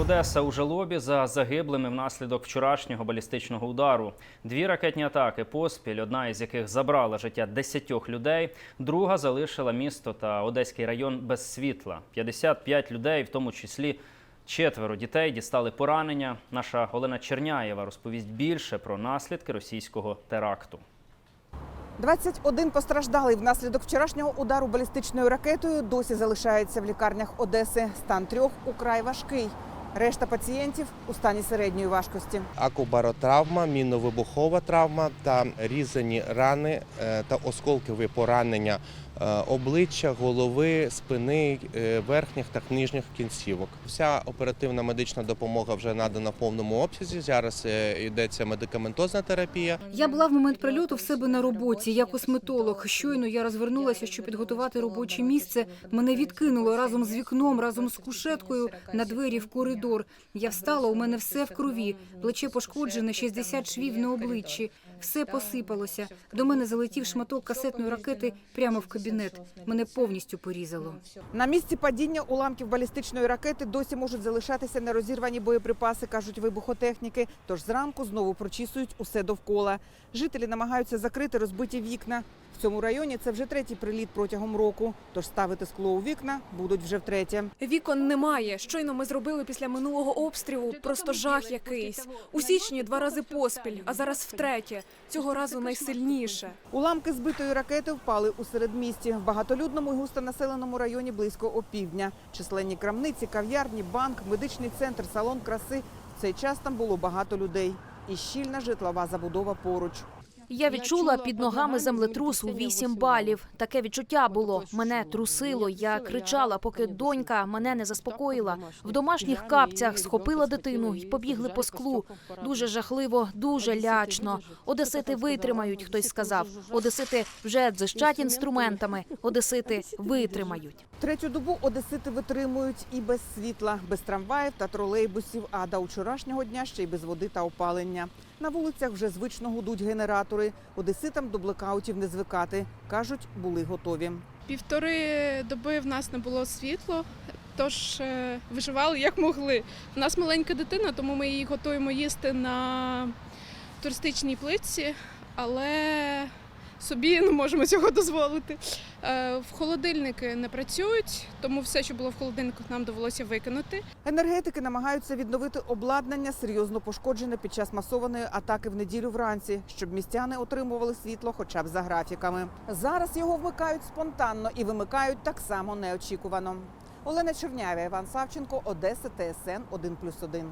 Одеса у жалобі за загиблими внаслідок вчорашнього балістичного удару. Дві ракетні атаки поспіль, одна із яких забрала життя десятьох людей, друга залишила місто та Одеський район без світла. 55 людей, в тому числі четверо дітей, дістали поранення. Наша Олена Черняєва розповість більше про наслідки російського теракту. 21 постраждалий внаслідок вчорашнього удару балістичною ракетою досі залишається в лікарнях Одеси. Стан трьох украй важкий. Решта пацієнтів у стані середньої важкості. акубаротравма, міновибухова травма та різані рани е, та осколкові поранення обличчя, голови, спини, е, верхніх та нижніх кінцівок. Вся оперативна медична допомога вже надана в повному обсязі. Зараз е, йдеться медикаментозна терапія. Я була в момент прильоту в себе на роботі. Я косметолог. Щойно я розвернулася, щоб підготувати робоче місце. Мене відкинуло разом з вікном, разом з кушеткою на двері в коридор. Я встала, у мене все в крові. Плече пошкоджене, 60 швів на обличчі. Все посипалося. До мене залетів шматок касетної ракети прямо в кабінет. Мене повністю порізало. На місці падіння уламків балістичної ракети досі можуть залишатися нерозірвані боєприпаси, кажуть вибухотехніки. Тож зранку знову прочісують усе довкола. Жителі намагаються закрити розбиті вікна. В цьому районі це вже третій приліт протягом року. Тож ставити скло у вікна будуть вже втретє. Вікон немає. Щойно ми зробили після минулого обстрілу. Просто жах якийсь. У січні два рази поспіль, а зараз втретє. Цього разу найсильніше. Уламки збитої ракети впали у середмісті в багатолюдному і густонаселеному районі близько опівдня. Численні крамниці, кав'ярні, банк, медичний центр, салон краси. В цей час там було багато людей. І щільна житлова забудова поруч. Я відчула під ногами землетрус у 8 балів. Таке відчуття було. Мене трусило. Я кричала, поки донька мене не заспокоїла. В домашніх капцях схопила дитину і побігли по склу. Дуже жахливо, дуже лячно. Одесити витримають. Хтось сказав. Одесити вже дзищать інструментами. Одесити витримають. Третю добу одесити витримують і без світла, без трамваїв та тролейбусів, а до вчорашнього дня ще й без води та опалення. На вулицях вже звично гудуть генератори. Одеситам до блекаутів не звикати. Кажуть, були готові. Півтори доби в нас не було світло, тож е, виживали як могли. У нас маленька дитина, тому ми її готуємо їсти на туристичній плитці, але собі не можемо цього дозволити. Е, В холодильники не працюють, тому все, що було в холодильнику, нам довелося викинути. Енергетики намагаються відновити обладнання, серйозно пошкоджене під час масованої атаки в неділю вранці, щоб містяни отримували світло хоча б за графіками. Зараз його вмикають спонтанно і вимикають так само неочікувано. Олена Чернявя, Іван Савченко, Одеса, ТСН 1+,1.